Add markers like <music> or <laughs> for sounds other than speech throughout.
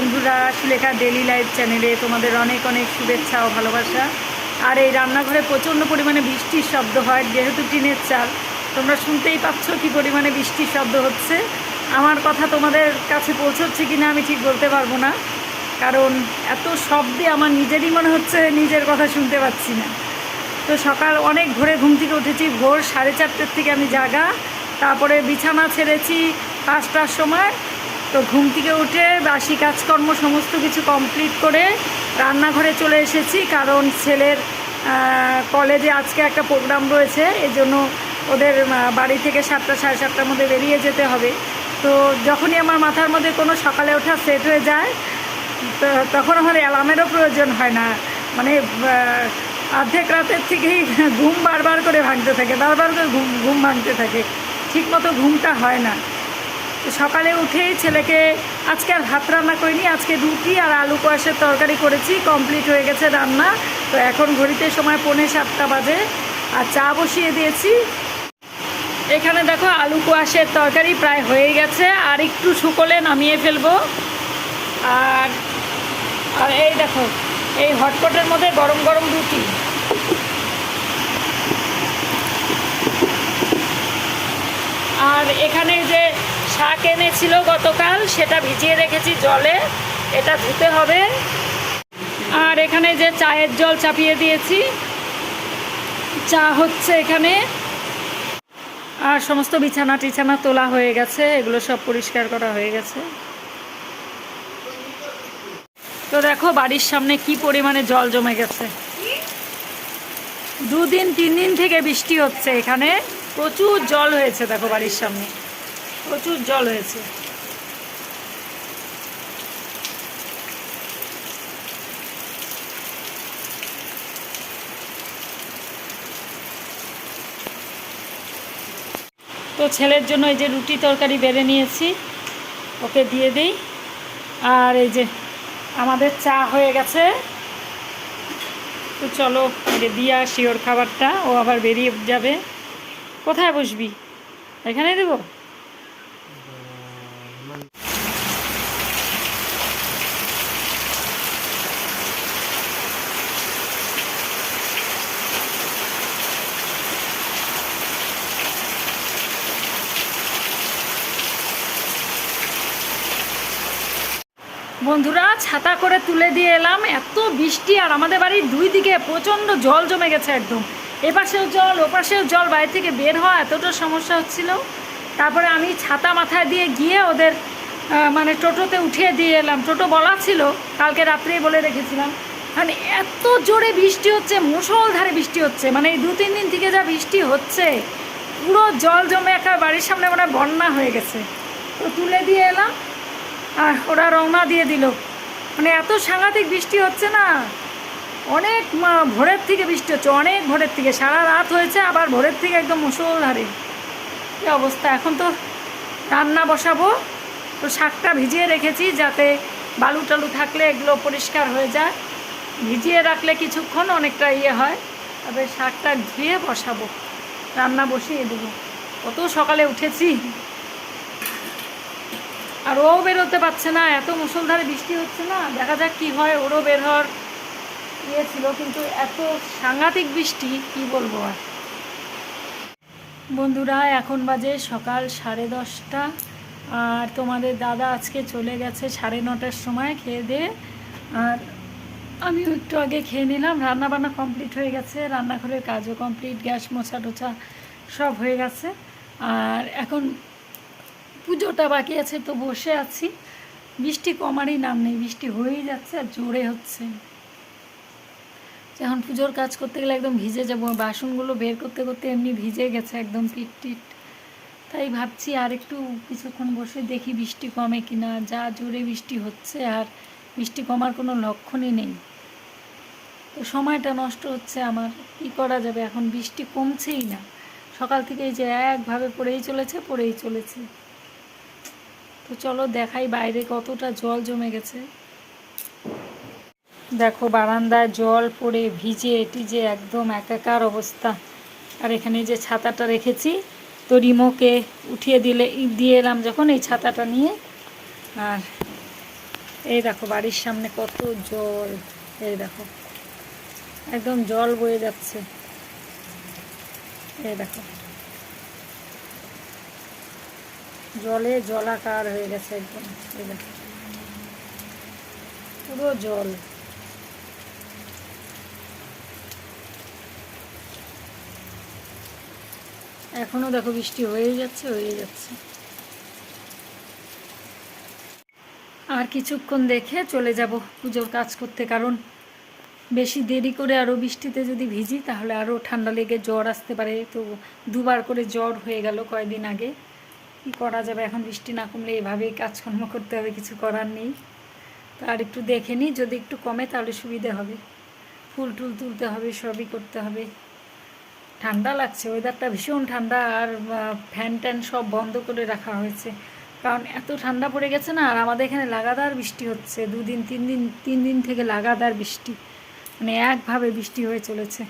বন্ধুরা, Sulekha daily life চ্যানেলে তোমাদের অনেক অনেক শুভেচ্ছা ও ভালোবাসা। আর এই রান্নাঘরে প্রচণ্ড পরিমাণে বৃষ্টির শব্দ হয়, যেহেতু টিনের চাল। তোমরা শুনতেই পাচ্ছ কি পরিমাণে বৃষ্টির শব্দ হচ্ছে। আমার কথা তোমাদের কাছে পৌঁছচ্ছে কি না আমি ঠিক বলতে পারব না। কারণ এত শব্দে আমার নিজেরই মনে হচ্ছে নিজের কথা শুনতে পাচ্ছি না। তো সকাল অনেক ভোরে ঘুম থেকে উঠেছি, ভোর সাড়ে চারটের থেকে আমি জাগা। তারপরে বিছানা ছেড়েছি, পাঁচটার সময়। তো ঘুম থেকে উঠে বাসি কাজকর্ম সমস্ত কিছু কমপ্লিট করে রান্নাঘরে চলে এসেছি। কারণ ছেলের কলেজে আজকে একটা প্রোগ্রাম রয়েছে। এই জন্য ওদের বাড়ি থেকে সাতটা, সাড়ে সাতটার মধ্যে বেরিয়ে যেতে হবে। তো যখনই আমার মাথার মধ্যে কোনো সকালে ওঠা সেট হয়ে যায় তখন আমার অ্যালার্মেরও প্রয়োজন হয় না। মানে অর্ধেক রাতের থেকেই ঘুম বারবার করে ভাঙতে থাকে, বারবার করে ঘুম ঘুম ভাঙতে থাকে। ঠিকমতো ঘুমটা হয় না। সকালে উঠেই ছেলেকে আজকে আর ভাত রান্না করিনি, আজকে রুটি আর আলু কোয়াশের তরকারি করেছি কমপ্লিট হয়ে গেছে রান্না। তো এখন ঘড়িতে সময় পৌনে সাতটা বাজে, আর চা বসিয়ে দিয়েছি। এখানে দেখো আলু কোয়াশের তরকারি প্রায় হয়ে গেছে, আর একটু শুকোলে নামিয়ে ফেলব। আর আর এই দেখো, এই হটপটের মধ্যে গরম গরম রুটি। আর এখানে যে শাক এনেছিল গতকাল, সেটা ভিজিয়ে রেখেছি জলে। এটা ধুতে হবে। আর এখানে যে চায়ের জল চাপিয়ে দিয়েছি, চা হচ্ছে এখানে। আর সমস্ত বিছানা টিছানা তোলা হয়ে গেছে, এগুলো সব পরিষ্কার করা হয়ে গেছে। তো দেখো, বাড়ির সামনে কি পরিমাণে জল জমে গেছে। দুদিন তিন দিন থেকে বৃষ্টি হচ্ছে এখানে। প্রচুর জল হয়েছে, দেখো বাড়ির সামনে। প্রচুর জল হয়েছে। তো ছেলের জন্য এই যে রুটি তরকারি বেড়ে নিয়েছি, ওকে দিয়ে দিই। আর এই যে আমাদের চা হয়ে গেছে। তো চলো দিয়ে আসি ওর খাবারটা, ও আবার বেরিয়ে যাবে। কোথায় বসবি? এখানে দেবো? বন্ধুরা, ছাতা করে তুলে দিয়ে এলাম। এত বৃষ্টি আর আমাদের বাড়ির দুই দিকে প্রচণ্ড জল জমে গেছে একদম। এপাশেও জল, ওপাশেও জল বাইরে থেকে বের হওয়া এতটা সমস্যা হচ্ছিল। তারপরে আমি ছাতা মাথায় দিয়ে গিয়ে ওদের মানে টোটোতে উঠিয়ে দিয়ে এলাম। টোটো বলা ছিল, কালকে রাত্রেই বলে রেখেছিলাম। মানে এত জোরে বৃষ্টি হচ্ছে, মুষলধারে বৃষ্টি হচ্ছে। মানে এই দু, তিন দিন থেকে যা বৃষ্টি হচ্ছে, পুরো জল জমে একটা বাড়ির সামনে মানে বন্যা হয়ে গেছে। তো তুলে দিয়ে এলাম, আর ওরা রওনা দিয়ে দিল। মানে এত সাংঘাতিক বৃষ্টি হচ্ছে না। অনেক ভোরের থেকে বৃষ্টি হচ্ছে, অনেক ভোরের থেকে। সারা রাত হয়েছে, আবার ভোরের থেকে একদম মুসলধারে কি অবস্থা? এখন তো রান্না বসাবো। তো শাকটা ভিজিয়ে রেখেছি যাতে বালু টালু থাকলে এগুলো পরিষ্কার হয়ে যায়। ভিজিয়ে রাখলে কিছুক্ষণ অনেকটা ইয়ে হয়। তবে শাকটা ধুয়ে বসাবো। রান্না বসিয়ে দেবো। কত সকালে উঠেছি। আর ও বেরোতে পারছে না, এত মুসলধারে বৃষ্টি হচ্ছে না। দেখা যাক কি হয়, ওরও বের হওয়ার ইয়ে ছিল কিন্তু এত সাংঘাতিক বৃষ্টি, কি বলব আর। বন্ধুরা, এখন বাজে সকাল সাড়ে দশটা, আর তোমাদের দাদা আজকে চলে গেছে সাড়ে নটার সময় খেয়ে দিয়ে। আর আমি একটু আগে খেয়ে নিলাম রান্না বান্না কমপ্লিট হয়ে গেছে, রান্নাঘরের কাজও কমপ্লিট, গ্যাস মোছা টোছা সব হয়ে গেছে। আর এখন পুজোটা বাকি আছে, তো বসে আছি। বৃষ্টি কমারই নাম নেই, বৃষ্টি হয়েই যাচ্ছে আর জোরে হচ্ছে। এখন পুজোর কাজ করতে গেলে একদম ভিজে যাব। বাসনগুলো বের করতে করতে এমনি ভিজে গেছে একদম পিট টিট। তাই ভাবছি আর একটু কিছুক্ষণ বসে দেখি বৃষ্টি কমে কিনা। যা জোরে বৃষ্টি হচ্ছে আর বৃষ্টি কমার কোনো লক্ষণই নেই। তো সময়টা নষ্ট হচ্ছে আমার। কি করা যাবে? এখন বৃষ্টি কমছেই না। সকাল থেকে এই যে একভাবে পড়েই চলেছে পড়েই চলেছে। তো চলো দেখাই বাইরে কতটা জল জমে গেছে। দেখো, বারান্দায় জল পড়ে ভিজে টিজে একদম একাকার অবস্থা। আর এখানে যে ছাতাটা রেখেছি, তো রিমোকে উঠিয়ে দিলে, দিয়ে এলাম যখন এই ছাতাটা নিয়ে। আর এই দেখো, বাড়ির সামনে কত জল। এই দেখো, একদম জল বয়ে যাচ্ছে। এই দেখো, জলে জলাকার হয়ে গেছে একদম। এই দেখো, পুরো জল। এখনও দেখো বৃষ্টি হয়েই যাচ্ছে হয়ে যাচ্ছে। আর কিছুক্ষণ দেখে চলে যাব পুজোর কাজ করতে, কারণ বেশি দেরি করে আরও বৃষ্টিতে যদি ভিজি, তাহলে আরও ঠান্ডা লেগে জ্বর আসতে পারে। তো দুবার করে জ্বর হয়ে গেল কয়েকদিন আগে। কী করা যাবে এখন বৃষ্টি না কমলে? এভাবেই কাজকর্ম করতে হবে, কিছু করার নেই। তো আর একটু দেখে নিই যদি একটু কমে তাহলে সুবিধে হবে। ফুল টুল তুলতে হবে, সবই করতে হবে। ঠান্ডা লাগছে ওয়েদারটা ভীষণ ঠান্ডা আর ফ্যান ট্যান সব বন্ধ করে রাখা হয়েছে। কারণ এত ঠান্ডা পড়ে গেছে না, আর আমাদের এখানে লাগাতার বৃষ্টি হচ্ছে, দুদিন, তিন দিন তিন দিন থেকে লাগাতার বৃষ্টি। মানে একভাবে বৃষ্টি হয়ে চলেছে।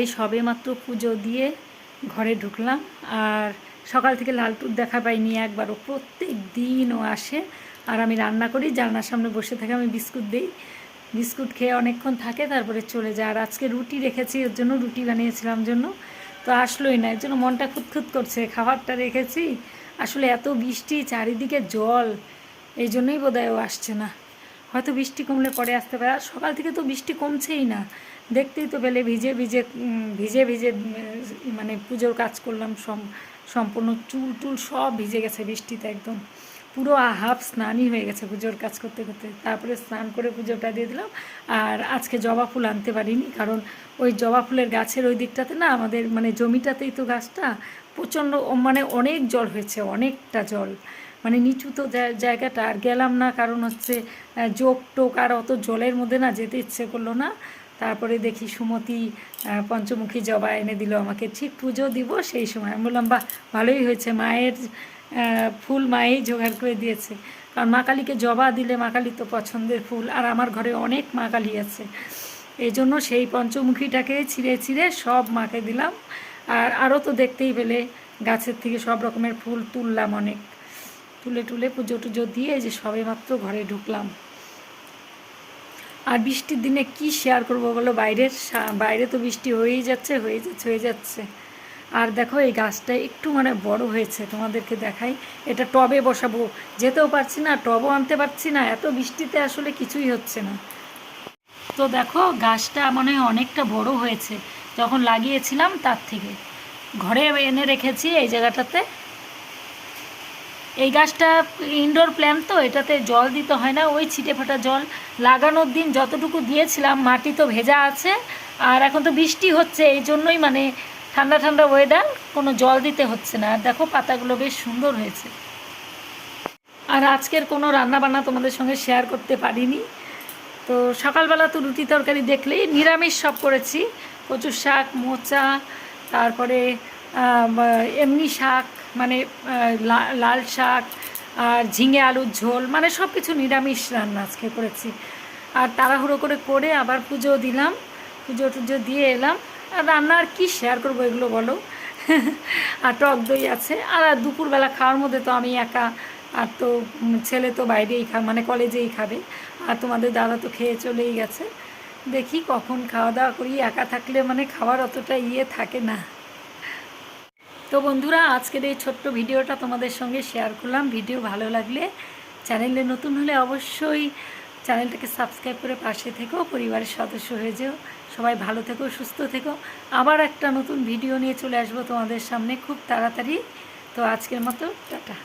এই সবে মাত্র পুজো দিয়ে ঘরে ঢুকলাম। আর সকাল থেকে লালটুর দেখা পাইনি একবারও, প্রত্যেক দিন ও আসে। আর আমি রান্না করি, জানলার সামনে বসে থাকে আমি বিস্কুট দিই। বিস্কুট খেয়ে অনেকক্ষণ থাকে, তারপরে চলে যায়। আর আজকে রুটি রেখেছি ওর জন্য রুটি বানিয়েছিলাম জন্য। তো আসলোই না, এর জন্য মনটা খুঁতখুত করছে। খাবারটা রেখেছি। আসলে এত বৃষ্টি, চারিদিকে জল, এই জন্যই বোধহয় আসছে না। হয়তো বৃষ্টি কমলে পরে আসতে পারে। আর সকাল থেকে তো বৃষ্টি কমছেই না। দেখতেই তো পেলে ভিজে ভিজে ভিজে ভিজে মানে পুজোর কাজ করলাম, সম, সম্পূর্ণ চুল টুল সব ভিজে গেছে বৃষ্টিতে একদম। পুরো হাফ স্নানই হয়ে গেছে পুজোর কাজ করতে করতে। তারপরে স্নান করে পুজোটা দিয়ে দিলাম। আর আজকে জবা ফুল আনতে পারিনি, কারণ ওই জবা ফুলের গাছের ওই দিকটাতে না আমাদের মানে জমিটাতেই তো গাছটা, প্রচণ্ড মানে অনেক জল হয়েছে, অনেকটা জল। মানে নিচু তো জায়গাটা, আর গেলাম না কারণ হচ্ছে জোক টোক আর অত জলের মধ্যে না যেতে ইচ্ছে করল না। তারপরে দেখি সুমতি পঞ্চমুখী জবা এনে দিল আমাকে। ঠিক পুজো দিব সেই সময়। আমি বললাম, বাহ, ভালোই হয়েছে। মায়ের ফুল মায়েই জোগাড় করে দিয়েছে। কারণ মা কালীকে জবা দিলে মা কালী তো পছন্দের ফুল। আর আমার ঘরে অনেক মা কালী আছে। এই জন্য সেই পঞ্চমুখীটাকে ছিঁড়ে ছিঁড়ে সব মাকে দিলাম। আর আরও তো দেখতেই পেলে, গাছের থেকে সব রকমের ফুল তুললাম অনেক। তুলে তুলে পুজো টুজো দিয়ে যে সবে মাত্র ঘরে ঢুকলাম। আর বৃষ্টির দিনে কি শেয়ার করব বলো? বাইরের বাইরে তো বৃষ্টি হয়েই যাচ্ছে হয়ে যাচ্ছে হয়ে যাচ্ছে। আর দেখো এই গাছটা একটু মানে বড় হয়েছে, তোমাদেরকে দেখাই। এটা টবে বসাবো। যেতেও পারছি না, টবও আনতে পারছি না, এত বৃষ্টিতে আসলে কিছুই হচ্ছে না। তো দেখো গাছটা মনে হয় অনেকটা বড় হয়েছে, যখন লাগিয়েছিলাম তার থেকে। ঘরে এনে রেখেছি এই জায়গাটাতে। এই গাছটা ইনডোর প্ল্যান্ট তো, এটাতে জল দিতে হয় না, ওই ছিটে ফাটা জল। লাগানোর দিন যতটুকু দিয়েছিলাম, মাটি তো ভেজা আছে, আর এখন তো বৃষ্টি হচ্ছে, এই জন্যই মানে ঠান্ডা ঠান্ডা ওয়েদার কোনো জল দিতে হচ্ছে না। আর দেখো, পাতাগুলো বেশ সুন্দর হয়েছে। আর আজকের কোনো রান্না বান্না তোমাদের সঙ্গে শেয়ার করতে পারিনি। তো সকালবেলা তো রুটি তরকারি দেখলেই নিরামিষ সব করেছি। কচুর শাক, মোচা, তারপরে এমনি শাক মানে লাল শাক আর ঝিঙে আলুর ঝোল মানে সব কিছু নিরামিষ রান্না আজকে করেছি। আর তাড়াহুড়ো করে করে আবার পুজো দিলাম, পুজো টুজো দিয়ে এলাম। আর রান্না আর কী শেয়ার করব এগুলো বলো? <laughs> আর টক দই আছে। আর দুপুরবেলা খাওয়ার মধ্যে তো আমি একা, আর তো ছেলে তো বাইরেই খা মানে কলেজেই খাবে। আর তোমাদের দাদা তো খেয়ে চলেই গেছে। দেখি কখন খাওয়া দাওয়া করি। একা থাকলে মানে খাওয়ার অতটা ইয়ে থাকে না। তো বন্ধুরা, আজকের এই ছোট্ট ভিডিওটা তোমাদের সঙ্গে শেয়ার করলাম। ভিডিও ভালো লাগলে চ্যানেলে নতুন হলে অবশ্যই চ্যানেলটাকে সাবস্ক্রাইব করে পাশে থেকো, পরিবারের সদস্য হয়ে যেও। সবাই ভালো থেকো, সুস্থ থেকো। আবার একটা নতুন ভিডিও নিয়ে চলে আসব তোমাদের সামনে খুব তাড়াতাড়ি। তো আজকের মতো, টাটা।